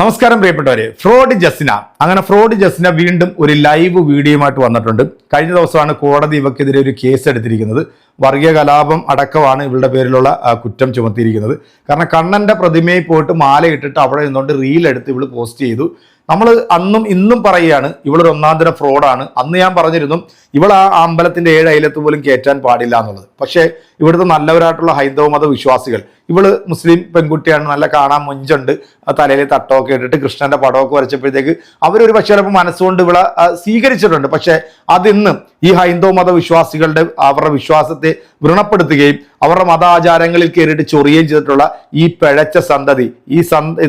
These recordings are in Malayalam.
നമസ്കാരം പ്രിയപ്പെട്ടവരെ. ഫ്രോഡ് ജസ്ന അങ്ങനെ ഫ്രോഡ് ജസ്ന വീണ്ടും ഒരു ലൈവ് വീഡിയോയുമായിട്ട് വന്നിട്ടുണ്ട്. കഴിഞ്ഞ ദിവസമാണ് കോടതി ഇവക്കെതിരെ ഒരു കേസ് എടുത്തിരിക്കുന്നത്. വർഗീയ കലാപം അടക്കമാണ് ഇവളുടെ പേരിലുള്ള കുറ്റം ചുമത്തിയിരിക്കുന്നത്. കാരണം കണ്ണന്റെ പ്രതിമയിൽ പോയിട്ട് മാല ഇട്ടിട്ട് അവിടെ നിന്നുകൊണ്ട് റീൽ എടുത്ത് ഇവൾ പോസ്റ്റ് ചെയ്തു. നമ്മൾ അന്നും ഇന്നും പറയുകയാണ് ഇവളൊരു ഒന്നാം തരം ഫ്രോഡാണ്. അന്ന് ഞാൻ പറഞ്ഞിരുന്നു ഇവൾ ആ അമ്പലത്തിന്റെ ഏഴ് അയലത്ത് പോലും കയറ്റാൻ പാടില്ല എന്നുള്ളത്. പക്ഷേ ഇവിടുത്തെ നല്ലവരായിട്ടുള്ള ഹൈന്ദവ മത വിശ്വാസികൾ ഇവൾ മുസ്ലിം പെൺകുട്ടിയാണ് നല്ല കാണാൻ മുഞ്ചുണ്ട് തലയിൽ തട്ടമൊക്കെ ഇട്ടിട്ട് കൃഷ്ണന്റെ പടമൊക്കെ വരച്ചപ്പോഴത്തേക്ക് അവരൊരു പക്ഷേ ചിലപ്പോൾ മനസ്സുകൊണ്ട് ഇവളെ സ്വീകരിച്ചിട്ടുണ്ട്. പക്ഷേ അതിന്ന് ഈ ഹൈന്ദവ മത വിശ്വാസികളുടെ അവരുടെ വിശ്വാസത്തെ വ്രണപ്പെടുത്തുകയും അവരുടെ മതാചാരങ്ങളിൽ കയറിയിട്ട് ചൊറിയുകയും ചെയ്തിട്ടുള്ള ഈ പിഴച്ച സന്തതി ഈ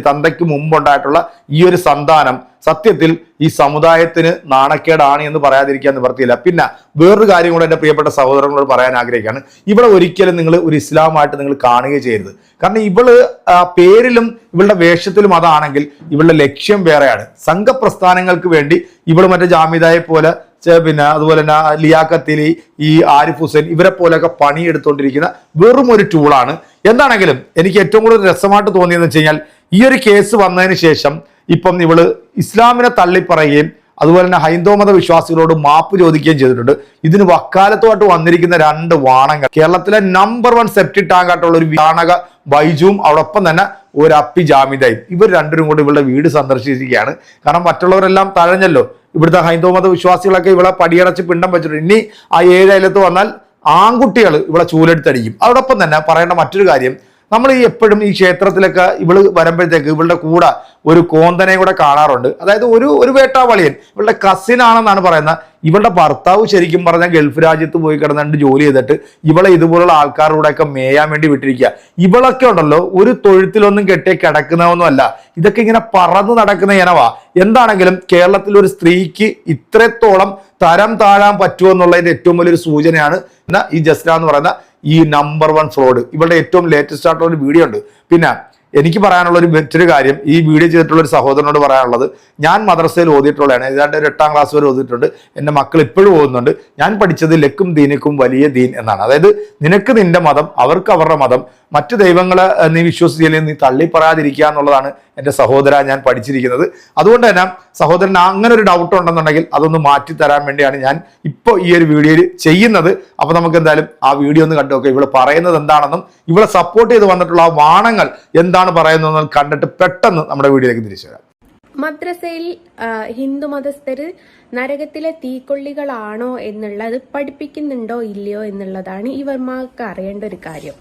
തന്തയ്ക്ക് മുമ്പുണ്ടായിട്ടുള്ള ഈ ഒരു സന്താനം സത്യത്തിൽ ഈ സമുദായത്തിന് നാണക്കേടാണ് എന്ന് പറയാതിരിക്കാൻ നിവർത്തിയില്ല. പിന്നെ വേറൊരു കാര്യം കൂടെ എന്റെ പ്രിയപ്പെട്ട സഹോദരങ്ങളോട് പറയാൻ ആഗ്രഹിക്കുകയാണ്. ഇവിടെ ഒരിക്കലും നിങ്ങൾ ഒരു ഇസ്ലാമായിട്ട് നിങ്ങൾ കാണുകയും ചെയ്യരുത്. കാരണം ഇവൾ പേരിലും ഇവളുടെ വേഷത്തിലും അതാണെങ്കിൽ ഇവളുടെ ലക്ഷ്യം വേറെയാണ്. സംഘപ്രസ്ഥാനങ്ങൾക്ക് വേണ്ടി ഇവൾ മറ്റേ ജാമിദായെ പോലെ പിന്നെ അതുപോലെ തന്നെ ലിയാക്കത്തിലി ഈ ആരിഫ് ഹുസൈൻ ഇവരെ പോലെയൊക്കെ പണിയെടുത്തുകൊണ്ടിരിക്കുന്ന വെറും ഒരു ടൂളാണ് എന്താണെങ്കിലും എനിക്ക് ഏറ്റവും കൂടുതൽ രസമായിട്ട് തോന്നിയെന്ന് വെച്ച് കഴിഞ്ഞാൽ ഈ ഒരു കേസ് വന്നതിന് ശേഷം ഇപ്പം ഇവൾ ഇസ്ലാമിനെ തള്ളിപ്പറയുകയും അതുപോലെ തന്നെ ഹൈന്ദവ മത വിശ്വാസികളോട് മാപ്പ് ചോദിക്കുകയും ചെയ്തിട്ടുണ്ട്. ഇതിന് വക്കാലത്തുമായിട്ട് വന്നിരിക്കുന്ന രണ്ട് വാണങ്ങൾ. കേരളത്തിലെ നമ്പർ വൺ സെപ്റ്റി ടാങ്ക് ആയിട്ടുള്ള ഒരു വാണക ബൈജുവും അവളൊപ്പം തന്നെ ഒരു അപ്പി ജാമിദായി. ഇവർ രണ്ടുപേരും കൂടി ഇവളുടെ വീട് സന്ദർശിച്ചിരിക്കുകയാണ്. കാരണം മറ്റുള്ളവരെല്ലാം തഴഞ്ഞല്ലോ. ഇവിടുത്തെ ഹൈന്ദവ മത വിശ്വാസികളൊക്കെ ഇവളെ പടിയടച്ച് പിണ്ടം വെച്ചിട്ടുണ്ട് ഇനി ആ ഏഴ് അയലത്ത് വന്നാൽ ആൺകുട്ടികൾ ഇവളെ ചൂലെടുത്തടിക്കും. അതോടൊപ്പം തന്നെ പറയേണ്ട മറ്റൊരു കാര്യം നമ്മൾ ഈ എപ്പോഴും ഈ ക്ഷേത്രത്തിലൊക്കെ ഇവൾ വരുമ്പോഴത്തേക്ക് ഇവളുടെ കൂടെ ഒരു കോന്തനെ കൂടെ കാണാറുണ്ട്. അതായത് ഒരു ഒരു വേട്ടാവളിയൻ ഇവളുടെ കസിൻ ആണെന്നാണ് പറയുന്നത്. ഇവളുടെ ഭർത്താവ് ശരിക്കും പറഞ്ഞാൽ ഗൾഫ് രാജ്യത്ത് പോയി കിടന്നിട്ട് ജോലി ചെയ്തിട്ട് ഇവളെ ഇതുപോലുള്ള ആൾക്കാരുടെ ഒക്കെ മേയാൻ വേണ്ടി വിട്ടിരിക്കുക. ഇവളൊക്കെ ഉണ്ടല്ലോ ഒരു തൊഴുത്തിലൊന്നും കെട്ടിയ കിടക്കുന്നതൊന്നും അല്ല ഇതൊക്കെ ഇങ്ങനെ പറന്ന് നടക്കുന്ന ഇനവാ. എന്താണെങ്കിലും കേരളത്തിൽ ഒരു സ്ത്രീക്ക് ഇത്രത്തോളം തരം താഴാൻ പറ്റുമോ എന്നുള്ളതിന്റെ ഏറ്റവും വലിയൊരു സൂചനയാണ് എന്നാ ഈ ജസ്ന എന്ന് പറയുന്ന ഈ നമ്പർ വൺ ഫ്രോഡ് ഇവളുടെ ഏറ്റവും ലേറ്റസ്റ്റ് ആയിട്ടുള്ള ഒരു വീഡിയോ ഉണ്ട്. പിന്നെ എനിക്ക് പറയാനുള്ള ഒരു മറ്റൊരു കാര്യം ഈ വീഡിയോ ചെയ്തിട്ടുള്ള ഒരു സഹോദരനോട് പറയാനുള്ളത് ഞാൻ മദ്രസയിൽ ഓതിയിട്ടുള്ളതാണ്. ഏതാണ്ട് ഒരു എട്ടാം ക്ലാസ് വരെ ഓതിയിട്ടുണ്ട്. എന്റെ മക്കൾ ഇപ്പോഴും ഓതുന്നുണ്ട്. ഞാൻ പഠിച്ചത് ലക്കും ദീനക്കും വലിയ ദീൻ എന്നാണ്. അതായത് നിനക്ക് നിന്റെ മതം അവർക്ക് അവരുടെ മതം മറ്റു ദൈവങ്ങളെ നീ വിശ്വസിച്ചില്ലെങ്കിൽ നീ തള്ളി പറയാതിരിക്കുക എന്നുള്ളതാണ് എന്റെ സഹോദര ഞാൻ പഠിച്ചിരിക്കുന്നത്. അതുകൊണ്ട് തന്നെ സഹോദരന് അങ്ങനെ ഒരു ഡൗട്ട് ഉണ്ടെന്നുണ്ടെങ്കിൽ അതൊന്ന് മാറ്റി തരാൻ വേണ്ടിയാണ് ഞാൻ ഇപ്പോൾ ഈ ഒരു വീഡിയോയിൽ ചെയ്യുന്നത്. അപ്പോൾ നമുക്ക് എന്തായാലും ആ വീഡിയോ ഒന്ന് കണ്ടു നോക്കാം. ഇവിടെ പറയുന്നത് എന്താണെന്നും ഇവിടെ സപ്പോർട്ട് ചെയ്ത് വന്നിട്ടുള്ള ആ വാണങ്ങൾ എന്താണ് പറയുന്നതെന്ന് കണ്ടിട്ട് പെട്ടെന്ന് നമ്മുടെ വീഡിയോയിലേക്ക് തിരിച്ചു വരാം. മദ്രസയിൽ ഹിന്ദു മതസ്ഥര് നരകത്തിലെ തീക്കൊള്ളികളാണോ എന്നുള്ളത് പഠിപ്പിക്കുന്നുണ്ടോ ഇല്ലയോ എന്നുള്ളതാണ് ഇവർമാർക്ക് അറിയേണ്ട ഒരു കാര്യം.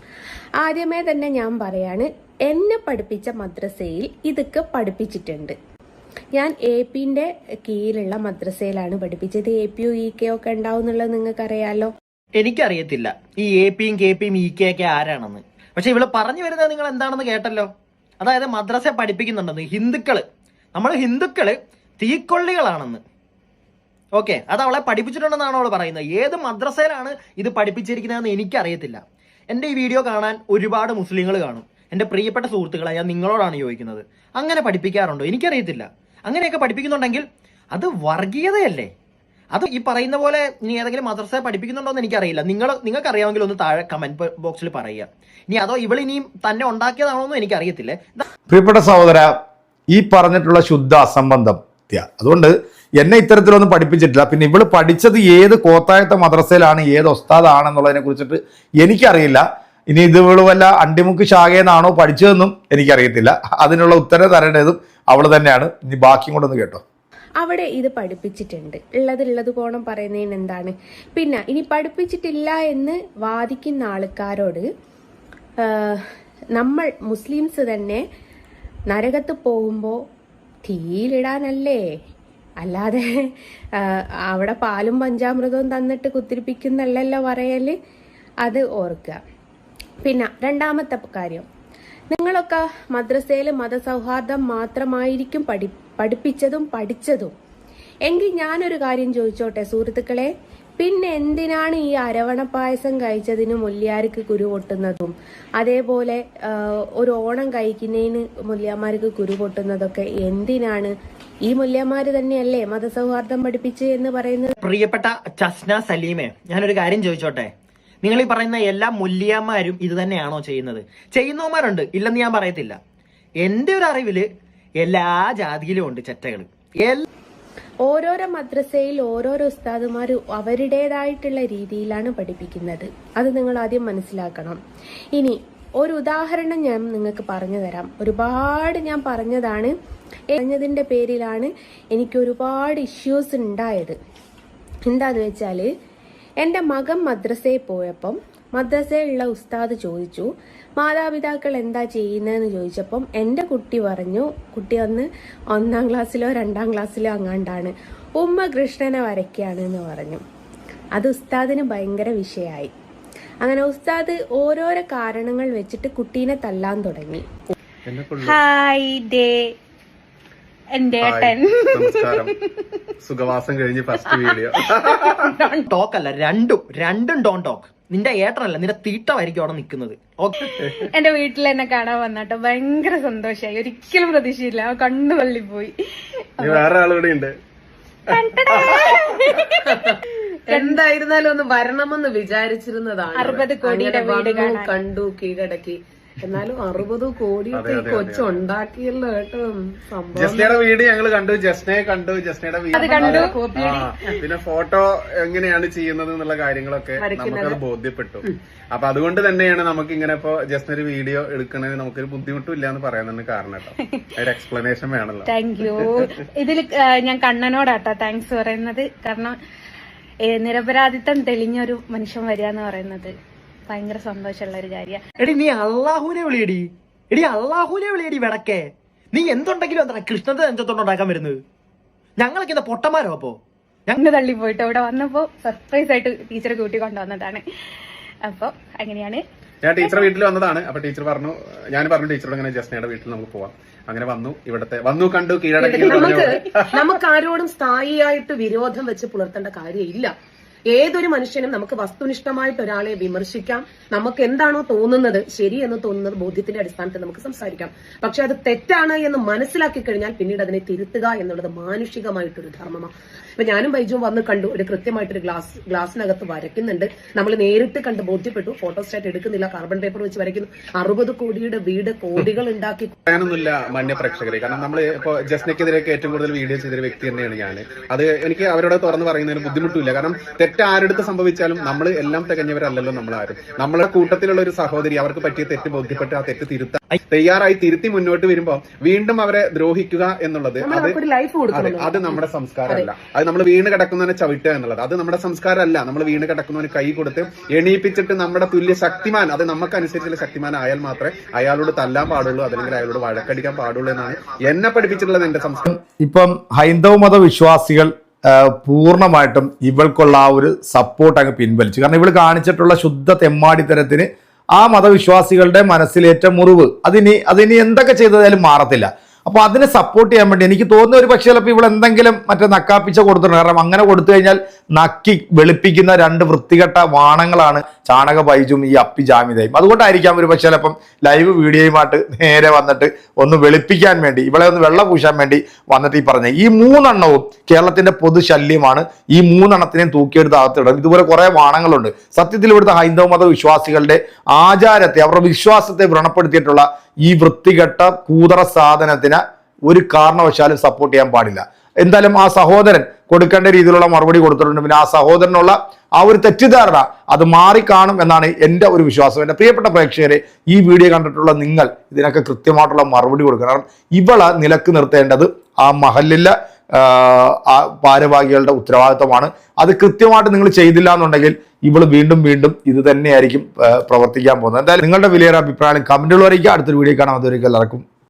ആദ്യമേ തന്നെ ഞാൻ പറയാണ് എന്നെ പഠിപ്പിച്ച മദ്രസയിൽ ഇതൊക്കെ പഠിപ്പിച്ചിട്ടുണ്ട്. ഞാൻ എ പിന്റെ കീഴിലുള്ള മദ്രസയിലാണ് പഠിപ്പിച്ചത്. A P U E K ഒക്കെ ഉണ്ടാവും എന്നുള്ളത് നിങ്ങൾക്ക് അറിയാലോ എനിക്കറിയത്തില്ല. ഈ എ പിയും കെ പിയും ഇ കെ ഒക്കെ ആരാണെന്ന്. പക്ഷെ ഇവിടെ പറഞ്ഞു വരുന്നത് നിങ്ങൾ എന്താണെന്ന് കേട്ടല്ലോ? അതായത് മദ്രസ പഠിപ്പിക്കുന്നുണ്ടെന്ന്. ഹിന്ദുക്കൾ. നമ്മൾ ഹിന്ദുക്കൾ തീക്കൊള്ളികളാണെന്ന്. ഓക്കെ അത് അവളെ പഠിപ്പിച്ചിട്ടുണ്ടെന്നാണ് അവൾ പറയുന്നത്. ഏത് മദ്രസയിലാണ് ഇത് പഠിപ്പിച്ചിരിക്കുന്നതെന്ന് എനിക്കറിയത്തില്ല. എന്റെ ഈ വീഡിയോ കാണാൻ ഒരുപാട് മുസ്ലിങ്ങൾ കാണും. എന്റെ പ്രിയപ്പെട്ട സുഹൃത്തുക്കളെ ഞാൻ നിങ്ങളോടാണ് ചോദിക്കുന്നത്. അങ്ങനെ പഠിപ്പിക്കാറുണ്ടോ? എനിക്കറിയത്തില്ല. അങ്ങനെയൊക്കെ പഠിപ്പിക്കുന്നുണ്ടെങ്കിൽ അത് വർഗീയതയല്ലേ? അത് ഈ പറയുന്ന പോലെ ഇനി ഏതെങ്കിലും മദ്രസ പഠിപ്പിക്കുന്നുണ്ടോ എന്ന് എനിക്കറിയില്ല. നിങ്ങൾ നിങ്ങൾക്ക് അറിയാമെങ്കിൽ ഒന്ന് താഴെ കമന്റ് ബോക്സിൽ പറയുക. ഇനി അതോ ഇവൾ ഇനിയും തന്നെ ഉണ്ടാക്കിയതാണോ എന്ന് എനിക്കറിയത്തില്ലേ. പ്രിയപ്പെട്ട സഹോദര ഈ പറഞ്ഞിട്ടുള്ള ശുദ്ധ അസംബന്ധം അതുകൊണ്ട് എന്നെ ഇത്തരത്തിലൊന്നും പഠിപ്പിച്ചിട്ടില്ല. പിന്നെ ഇവൾ പഠിച്ചത് ഏത് കോത്തായത്തെ മദ്രസയിലാണ് ഏത് ഒസ്താദാണെന്നുള്ളതിനെ കുറിച്ചിട്ട് എനിക്കറിയില്ല. ഇനി ഇത് വല്ല അണ്ടിമുക്ക് ശാഖയെന്നാണോ പഠിച്ചതെന്നും എനിക്കറിയത്തില്ല. അതിനുള്ള ഉത്തരം തരേണ്ടതും അവൾ തന്നെയാണ്. ഇനി ബാക്കിയും കൂടെ ഒന്ന് കേട്ടോ. അവിടെ ഇത് പഠിപ്പിച്ചിട്ടുണ്ട്. ഉള്ളത് ഉള്ളത് പോണം പറയുന്നതിന് എന്താണ്? പിന്നെ ഇനി പഠിപ്പിച്ചിട്ടില്ല എന്ന് വാദിക്കുന്ന ആൾക്കാരോട് നമ്മൾ മുസ്ലിംസ് തന്നെ നരകത്ത് പോകുമ്പോൾ തീയിലിടാനല്ലേ? അല്ലാതെ അവിടെ പാലും പഞ്ചാമൃതവും തന്നിട്ട് കുത്തിരിപ്പിക്കുന്നല്ലല്ലോ പറയൽ. അത് ഓർക്കുക. പിന്നെ രണ്ടാമത്തെ കാര്യം. നിങ്ങളൊക്കെ മദ്രസയിൽ മതസൗഹാർദ്ദം മാത്രമായിരിക്കും പഠി പഠിപ്പിച്ചതും പഠിച്ചതും. എങ്കിൽ ഞാനൊരു കാര്യം ചോദിച്ചോട്ടെ സുഹൃത്തുക്കളെ? പിന്നെ എന്തിനാണ് ഈ അരവണ പായസം കഴിച്ചതിന് മുല്യാർക്ക് കുരു പൊട്ടുന്നതും? അതേപോലെ ഒരു ഓണം കഴിക്കുന്നതിന് മുല്യാമാർക്ക് കുരു പൊട്ടുന്നതൊക്കെ എന്തിനാണ്? ഈ മുല്യമാര് തന്നെയല്ലേ മതസൗഹാർദ്ദം പഠിപ്പിച്ച് എന്ന് പറയുന്നത്? പ്രിയപ്പെട്ട ചസ്ന സലീമെ ഞാനൊരു കാര്യം ചോദിച്ചോട്ടെ? നിങ്ങൾ ഈ പറയുന്ന എല്ലാ മുല്യന്മാരും ഇത് തന്നെയാണോ ചെയ്യുന്നത്? ചെയ്യുന്നവന്മാരുണ്ട്. ഇല്ലെന്ന് ഞാൻ പറയത്തില്ല. എന്റെ ഒരു അറിവിൽ എല്ലാ ജാതിയിലും ഉണ്ട് ചെറ്റകൾ ഓരോരോ മദ്രസയിൽ ഓരോരോ ഉസ്താദുമാർ അവരുടേതായിട്ടുള്ള രീതിയിലാണ് പഠിപ്പിക്കുന്നത്. അത് നിങ്ങൾ ആദ്യം മനസ്സിലാക്കണം. ഇനി ഒരു ഉദാഹരണം ഞാൻ നിങ്ങൾക്ക് പറഞ്ഞു തരാം. ഒരുപാട് ഞാൻ പറഞ്ഞതാണ്. പറഞ്ഞതിന്റെ പേരിലാണ് എനിക്ക് ഒരുപാട് ഇഷ്യൂസ് ഉണ്ടായത്. എന്താന്ന് വെച്ചാൽ എന്റെ മകൻ മദ്രസയിൽ പോയപ്പം മദ്രസയിലുള്ള ഉസ്താദ് ചോദിച്ചു മാതാപിതാക്കൾ എന്താ ചെയ്യുന്നതെന്ന് ചോദിച്ചപ്പം എന്റെ കുട്ടി പറഞ്ഞു കുട്ടി അന്ന് ഒന്നാം ക്ലാസ്സിലോ രണ്ടാം ക്ലാസ്സിലോ അങ്ങാണ്ടാണ് ഉമ്മ കൃഷ്ണനെ വരയ്ക്കുകയാണ് എന്ന് പറഞ്ഞു. അത് ഉസ്താദിന് ഭയങ്കര വിഷയമായി. അങ്ങനെ ഉസ്താദ് ഓരോരോ കാരണങ്ങൾ വെച്ചിട്ട് കുട്ടീനെ തല്ലാൻ തുടങ്ങി. ഹായ് ഡേ നമസ്കാരം. സുഖവാസം കഴിഞ്ഞ് ഫസ്റ്റ് വീഡിയോ ടോക്ക് അല്ല രണ്ടും രണ്ടും ഡോൺ ടോക്ക് നിന്റെ ഏട്ടനല്ല നിന്റെ തീട്ടമായിരിക്കും അവിടെ നിൽക്കുന്നത്. ഓക്കെ എന്റെ വീട്ടിൽ എന്നെ കാണാൻ വന്നാട്ടോ. ഭയങ്കര സന്തോഷായി. ഒരിക്കലും പ്രതീക്ഷയില്ല. ആ കണ്ണു തള്ളിപ്പോയി. ഇനി വേറെ ആളുകൂടെ ഉണ്ട്. എന്തായിരുന്നാലും ഒന്ന് വരണമെന്ന് വിചാരിച്ചിരുന്നതാണ്. അറുപത് കോടിയുടെ വീട് കണ്ടു കീഴടക്കി. എന്നാലും അറുപത് കോടി കൊച്ചുണ്ടാക്കിയല്ലോ കേട്ടോ. ജസ്നയുടെ വീട് ഞങ്ങൾ കണ്ടു. ജസ്നയെ കണ്ടു. ജസ്നയുടെ വീട് പിന്നെ ഫോട്ടോ എങ്ങനെയാണ് ചെയ്യുന്നത് എന്നുള്ള കാര്യങ്ങളൊക്കെ നമുക്കത് ബോധ്യപ്പെട്ടു. അപ്പൊ അതുകൊണ്ട് തന്നെയാണ് നമുക്ക് ഇങ്ങനെ ഇപ്പൊ ജസ്റ്റ് ഒരു വീഡിയോ എടുക്കണതിന് നമുക്കൊരു ബുദ്ധിമുട്ടും ഇല്ല എന്ന് പറയാൻ കാരണം കേട്ടോ. ഒരു എക്സ്പ്ലനേഷൻ വേണല്ലോ. താങ്ക് യു ഇതിൽ ഞാൻ കണ്ണനോടാട്ടോ താങ്ക്സ് പറയുന്നത്. കാരണം നിരപരാധിത്വം നിരപരാധിത്വം തെളിഞ്ഞൊരു മനുഷ്യൻ വരിക എന്ന് പറയുന്നത്. ഭയങ്കര സന്തോഷമുള്ള ഒരു കാര്യ. എടി നീ അള്ളാഹുനെ വിളിയടി. എടി അള്ളാഹുനെ വിളിയടി വിടക്കേ. നീ എന്തുണ്ടെങ്കിലും എന്താ കൃഷ്ണന്റെ നെഞ്ചത്തോണ്ട് ഉണ്ടാക്കാൻ വരുന്നത്? ഞങ്ങളൊക്കെ എന്താ പൊട്ടന്മാരോ അപ്പോ? ഞങ്ങൾ തള്ളി പോയിട്ട് ഇവിടെ വന്നപ്പോ സർപ്രൈസ് ആയിട്ട് ടീച്ചറെ കൂട്ടി കൊണ്ടുവന്നതാണ്. അപ്പൊ അങ്ങനെയാണ്. ഞാൻ ടീച്ചർ വീട്ടിൽ വന്നതാണ്. അപ്പൊ ടീച്ചർ പറഞ്ഞു ഞാൻ പറഞ്ഞു ടീച്ചറോട് ഇങ്ങനെ ജസ്നയുടെ വീട്ടിൽ നമുക്ക് പോവാം. അങ്ങനെ വന്നു ഇവിടത്തെ വന്നു കണ്ടു കീഴടക്കി നമുക്ക് നമുക്ക് ആരോടും സ്ഥായിയായിട്ട് വിരോധം വെച്ച് പുലർത്തേണ്ട കാര്യമില്ല. ഏതൊരു മനുഷ്യനും നമുക്ക് വസ്തുനിഷ്ഠമായിട്ട് ഒരാളെ വിമർശിക്കാം. നമുക്ക് എന്താണോ തോന്നുന്നത് ശരി എന്ന് തോന്നുന്നത് ബോധ്യത്തിന്റെ അടിസ്ഥാനത്തിൽ നമുക്ക് സംസാരിക്കാം. പക്ഷെ അത് തെറ്റാണ് എന്ന് മനസ്സിലാക്കി കഴിഞ്ഞാൽ പിന്നീട് അതിനെ തിരുത്തുക എന്നുള്ളത് മാനുഷികമായിട്ടൊരു ധർമ്മമാണ്. ഇപ്പൊ ഞാനും ബൈജുവും വന്ന് കണ്ടു. ഒരു കൃത്യമായിട്ടൊരു ഗ്ലാസ് ഗ്ലാസിനകത്ത് വരയ്ക്കുന്നുണ്ട്. നമ്മൾ നേരിട്ട് കണ്ട് ബോധ്യപ്പെട്ടു. ഫോട്ടോസ്റ്റാറ്റ് എടുക്കുന്നില്ല. കാർബൺ പേപ്പർ വെച്ച് വരയ്ക്കുന്നു. അറുപത് കോടിയുടെ വീട് കോടികൾ ഉണ്ടാക്കി. പറയാനൊന്നുമില്ല മാന്യ പ്രേക്ഷകരെ. കാരണം നമ്മൾ ഇപ്പൊ ജസ്നയ്ക്കെതിരെയൊക്കെ ഏറ്റവും കൂടുതൽ വീഡിയോ ചെയ്തൊരു വ്യക്തി തന്നെയാണ് ഞാൻ അത് എനിക്ക് അവരോട് തുറന്ന് പറയുന്നതിന് ബുദ്ധിമുട്ടില്ല കാരണം തെറ്റ് ആരെടുത്ത് സംഭവിച്ചാലും നമ്മൾ എല്ലാം തികഞ്ഞവരല്ലല്ലോ ആരും നമ്മളെ കൂട്ടത്തിലുള്ള ഒരു സഹോദരി അവർക്ക് പറ്റിയ തെറ്റ് ബോധ്യപ്പെട്ട് ആ തെറ്റ് തിരുത്താൻ തയ്യാറായി തിരുത്തി മുന്നോട്ട് വരുമ്പോ വീണ്ടും അവരെ ദ്രോഹിക്കുക എന്നുള്ളത് അത് അവർക്കൊരു ലൈഫ് അതെ അത് നമ്മുടെ സംസ്കാരമല്ല. അത് നമ്മൾ വീണ് കിടക്കുന്നവനെ ചവിട്ടുക എന്നുള്ളത്. അത് നമ്മുടെ സംസ്കാരമല്ല. നമ്മൾ വീണ് കിടക്കുന്നവന് കൈ കൊടുത്ത് എണീപ്പിച്ചിട്ട് നമ്മുടെ തുല്യ ശക്തിമാൻ അത് നമുക്കനുസരിച്ചുള്ള ശക്തിമാൻ ആയാൽ മാത്രമേ അയാളോട് തല്ലാൻ പാടുള്ളൂ അല്ലെങ്കിൽ അയാളോട് വഴക്കടിക്കാൻ പാടുള്ളൂ എന്നാണ് എന്നെ പഠിപ്പിച്ചിട്ടുള്ളത് എന്റെ സംസ്കാരം. ഇപ്പം ഹൈന്ദവ മത വിശ്വാസികൾ പൂർണമായിട്ടും ഇവൾക്കുള്ള ആ ഒരു സപ്പോർട്ട് അങ്ങ് പിൻവലിച്ചു. കാരണം ഇവൾ കാണിച്ചിട്ടുള്ള ശുദ്ധ തെമ്മാടിത്തരത്തിന് ആ മതവിശ്വാസികളുടെ മനസ്സിലേറ്റ മുറിവ്. അതിനി അതിനി എന്തൊക്കെ ചെയ്തതായാലും മാറത്തില്ല. അപ്പോൾ അതിനെ സപ്പോർട്ട് ചെയ്യാൻ വേണ്ടി എനിക്ക് തോന്നുന്ന ഒരു പക്ഷേ ചിലപ്പോൾ ഇവിടെ എന്തെങ്കിലും മറ്റേ നക്കാപ്പിച്ച കൊടുത്തിട്ടുണ്ട്. കാരണം അങ്ങനെ കൊടുത്തു കഴിഞ്ഞാൽ നക്കി വെളുപ്പിക്കുന്ന രണ്ട് വൃത്തികെട്ട വാണങ്ങളാണ് ചാണക പൈജും ഈ അപ്പി ജാമ്യതയും അതുകൊണ്ടായിരിക്കാം ഒരു പക്ഷേ ചിലപ്പം ലൈവ് വീഡിയോയുമായിട്ട് നേരെ വന്നിട്ട് ഒന്ന് വെളുപ്പിക്കാൻ വേണ്ടി ഇവളെ ഒന്ന് വെള്ളം പൂശാൻ വേണ്ടി വന്നിട്ട് ഈ പറഞ്ഞ ഈ മൂന്നെണ്ണവും കേരളത്തിന്റെ പൊതു ശല്യമാണ്. ഈ മൂന്നെണ്ണത്തിനെയും തൂക്കിയെടുത്ത് അകത്തിടണം ഇതുപോലെ കുറെ വാണങ്ങളുണ്ട്. സത്യത്തിൽ ഇവിടുത്തെ ഹൈന്ദവ മത വിശ്വാസികളുടെ ആചാരത്തെ അവരുടെ വിശ്വാസത്തെ വ്രണപ്പെടുത്തിയിട്ടുള്ള ഈ വൃത്തികെട്ട കൂതറ സാധനത്തിന് ഒരു കാരണവശാലും സപ്പോർട്ട് ചെയ്യാൻ പാടില്ല. എന്തായാലും ആ സഹോദരൻ കൊടുക്കേണ്ട രീതിയിലുള്ള മറുപടി കൊടുത്തിട്ടുണ്ട്. പിന്നെ ആ സഹോദരനുള്ള ആ ഒരു തെറ്റിദ്ധാരണ അത് മാറിക്കാണും എന്നാണ് എന്റെ ഒരു വിശ്വാസം. എന്റെ പ്രിയപ്പെട്ട പ്രേക്ഷകരെ ഈ വീഡിയോ കണ്ടിട്ടുള്ള നിങ്ങൾ ഇതിനൊക്കെ കൃത്യമായിട്ടുള്ള മറുപടി കൊടുക്കണം. കാരണം ഇവളെ നിലയ്ക്ക് നിർത്തേണ്ടത്. ആ മഹലിലെ ആ, ആ ഭാരവാഹികളുടെ ഉത്തരവാദിത്വമാണ്. അത് കൃത്യമായിട്ട് നിങ്ങൾ ചെയ്തില്ല എന്നുണ്ടെങ്കിൽ ഇവൾ വീണ്ടും വീണ്ടും ഇത് തന്നെയായിരിക്കും പ്രവർത്തിക്കാൻ പോകുന്നത്. എന്തായാലും നിങ്ങളുടെ വിലയേറെ അഭിപ്രായം കമന്റുകൾ അറിയിക്കുക. അടുത്തൊരു വീഡിയോ കാണാം. അതുവരെയും എല്ലാവർക്കും